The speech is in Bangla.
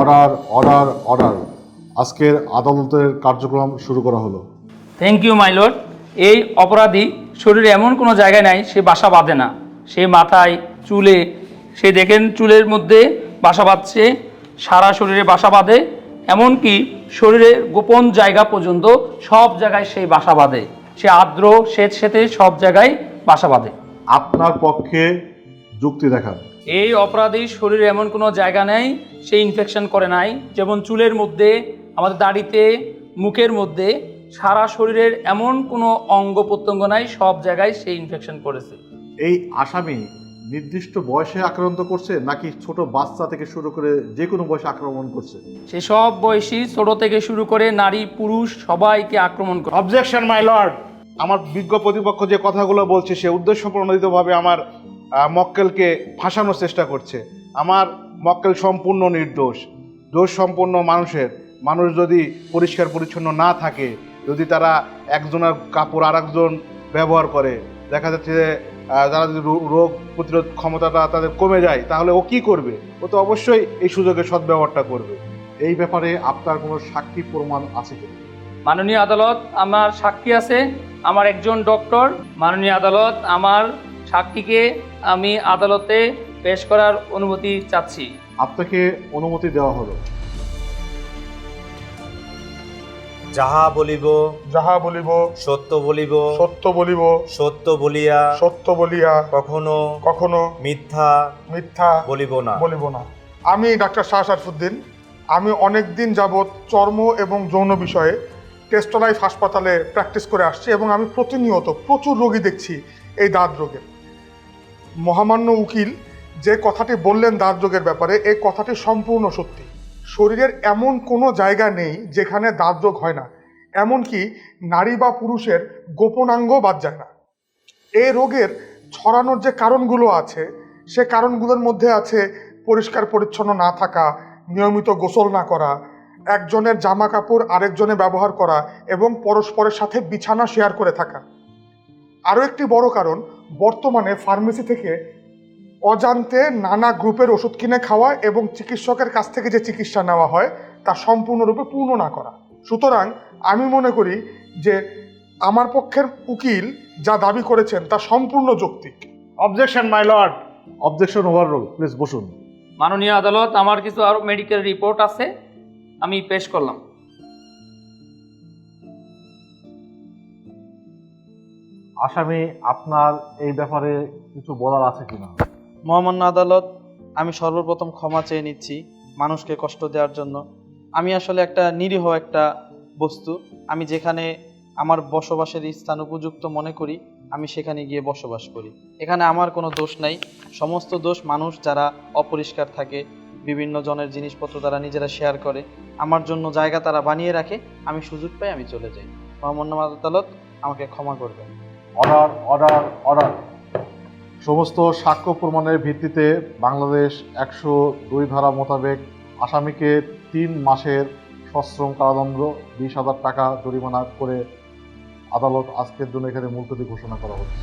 Order order order. আজকের আদালতের কার্যক্রম শুরু করা হলো। থ্যাংক ইউ মাই লর্ড এই অপরাধী শরীরে এমন কোনো জায়গায় নাই সে বাসা বাঁধে না। সে মাথায় চুলে সে দেখেন চুলের মধ্যে বাসা বাঁধছে সারা শরীরে বাসা বাঁধে এমনকি শরীরের গোপন জায়গা পর্যন্ত সব জায়গায় সেই বাসা বাঁধে। সে আর্দ্র সেত সেতে সব জায়গায় বাসা বাঁধে। আপনার পক্ষে যুক্তি দেখান। এই অপরাধীর শরীরে এমন কোনো জায়গা নেই সে ইনফেকশন করে নাই। যেমন চুলের মধ্যে আমাদের দাড়িতে মুখের মধ্যে সারা শরীরের এমন কোনো অঙ্গ প্রত্যঙ্গ নাই সব জায়গায় সে ইনফেকশন করেছে। এই আসামি নির্দিষ্ট বয়সে আক্রান্ত করছে নাকি ছোট বাচ্চা থেকে শুরু করে যে কোনো বয়সে আক্রমণ করছে? সে সব বয়সী ছোট থেকে শুরু করে নারী পুরুষ সবাইকে আক্রমণ করে অবজেকশন মাই লর্ড আমার বিজ্ঞ প্রতিপক্ষ যে কথাগুলো বলছে সে উদ্দেশ্য প্রণোদিতভাবে আমার মক্কেলকে ফাঁসানোর চেষ্টা করছে। আমার মক্কেল সম্পূর্ণ নির্দোষ। দোষ সম্পূর্ণ মানুষের। মানুষ যদি পরিষ্কার পরিচ্ছন্ন না থাকে, যদি তারা একজনের কাপড় আর একজন ব্যবহার করে, দেখা যাচ্ছে যে যারা যদি রোগ প্রতিরোধ ক্ষমতাটা তাদের কমে যায়, তাহলে ও কি করবে? ও তো অবশ্যই এই সুযোগের সদ্ব্যবহারটা করবে। এই ব্যাপারে আপনার কোনো সাক্ষী প্রমাণ আছে কিনা মাননীয় আদালত, আমার সাক্ষী আছে। আমার একজন ডক্টর। মাননীয় আদালত, আমার সাক্ষীকে আমি আদালতে পেশ করার অনুমতি চাচ্ছি। আপনাকে অনুমতি দেওয়া হলো। যাহা বলিব যাহা বলিব সত্য বলিব সত্য বলিব সত্য বলিয়া সত্য বলিয়া কখনো কখনো মিথ্যা মিথ্যা বলিব না। বলিব না। আমি ডাক্তার শাহ শারফুদ্দিন আমি অনেক দিন যাবৎ চর্ম এবং যৌন বিষয়ে টেস্টোলাইফ হাসপাতালে প্র্যাকটিস করে আসছি এবং আমি প্রতিনিয়ত প্রচুর রোগী দেখছি এই দাঁত রোগের। মহামান্য উকিল যে কথাটি বললেন দাঁত রোগের ব্যাপারে, এই কথাটি সম্পূর্ণ সত্যি। শরীরের এমন কোনো জায়গা নেই যেখানে দাঁত রোগ হয় না। এমনকি নারী বা পুরুষের গোপনাঙ্গ বাদ যায় না। এই রোগের ছড়ানোর যে কারণগুলো আছে, সে কারণগুলোর মধ্যে আছে পরিষ্কার পরিচ্ছন্ন না থাকা, নিয়মিত গোসল না করা, একজনের জামা কাপড় আরেকজনে ব্যবহার করা এবং পরস্পরের সাথে বিছানা শেয়ার করে থাকা। আরও একটি বড় কারণ বর্তমানে ফার্মেসি থেকে অজান্তে নানা গ্রুপের ওষুধ কিনে খাওয়া এবং চিকিৎসকের কাছ থেকে যে চিকিৎসা নেওয়া হয় তা সম্পূর্ণরূপে পূর্ণ না করা। সুতরাং আমি মনে করি যে আমার পক্ষের উকিল যা দাবি করেছেন তা সম্পূর্ণ যৌক্তিক। Objection my lord objection overrule please বসুন। মাননীয় আদালত আমার কিছু আরও মেডিকেল রিপোর্ট আছে আমি পেশ করলাম। আসামি, আপনার এই ব্যাপারে কিছু বলার আছে কিনা? মহামান্য আদালত, আমি সর্বপ্রথম ক্ষমা চেয়ে নিচ্ছি মানুষকে কষ্ট দেওয়ার জন্য। আমি আসলে একটা নিরীহ একটা বস্তু। আমি যেখানে আমার বসবাসের স্থান উপযুক্ত মনে করি, আমি সেখানে গিয়ে বসবাস করি। এখানে আমার কোনো দোষ নাই। সমস্ত দোষ মানুষ যারা অপরিষ্কার থাকে, বিভিন্ন জনের জিনিসপত্র তারা নিজেরা শেয়ার করে, আমার জন্য জায়গা তারা বানিয়ে রাখে, আমি সুযোগ পাই আমি চলে যাই। মহামান্য আদালত, আমাকে ক্ষমা করবেন। Order order order. সমস্ত সাক্ষ্য প্রমাণের ভিত্তিতে বাংলাদেশ একশো দুই ধারা মোতাবেক আসামিকে তিন মাসের সশ্রম কারাদণ্ড, বিশ হাজার টাকা জরিমানা করে আদালত আজকের জন্য এখানে মুলতবি ঘোষণা করা হচ্ছে।